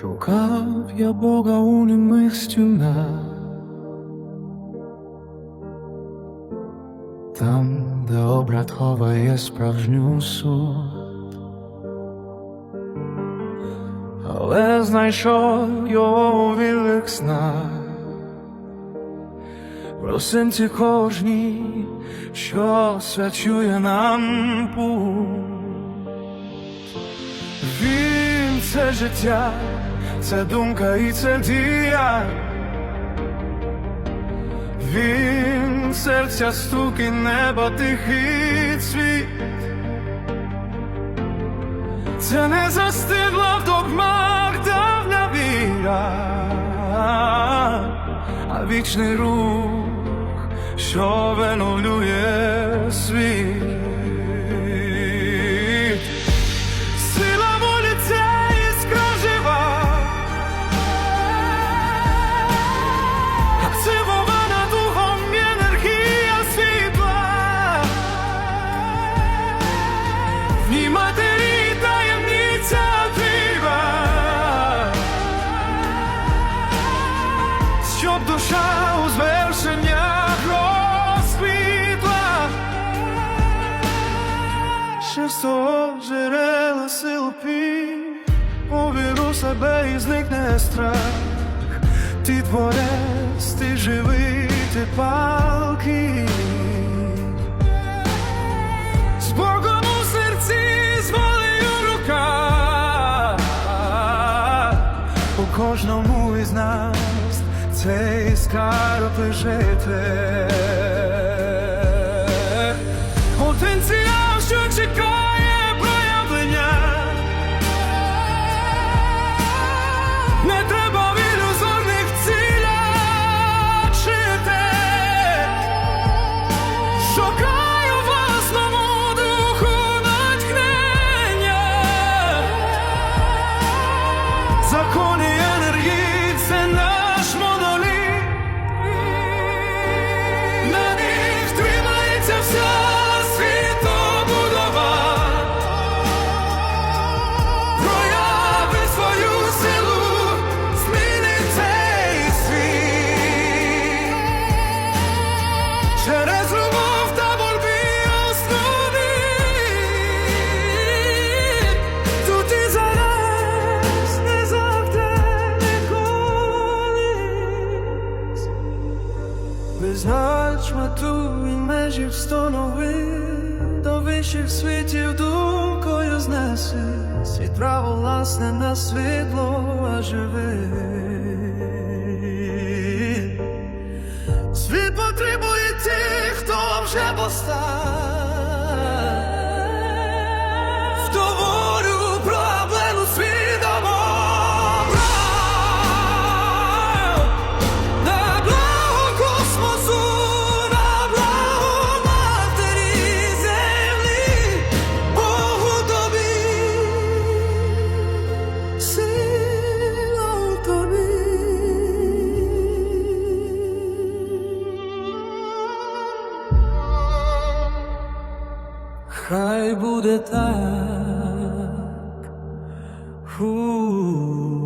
Шукав я Бога у німих стінах, там, де обрат ховає справжню суть, але знайшов його у вілих снах, в кожній, що свячує нам путь. Це життя, це думка і це дія. Він серця стуки, неба тихий цвіт. Це не застигла в догмах давня віра, а вічний рух, що виновлює себе і зникне страх. Ти творець, ти живий, ти палкий. З Богом у серці, з волею в руках. У кожному із нас цей скарб лежите. Потенціал, що чекає Через любов та боротьби основи. Тут і зараз не завжди не колись. Безгаль шматуй межі встановив, до вищих світів думкою знеси, світ право власне на світло живи. Вже постав. Хай буде так. Ху.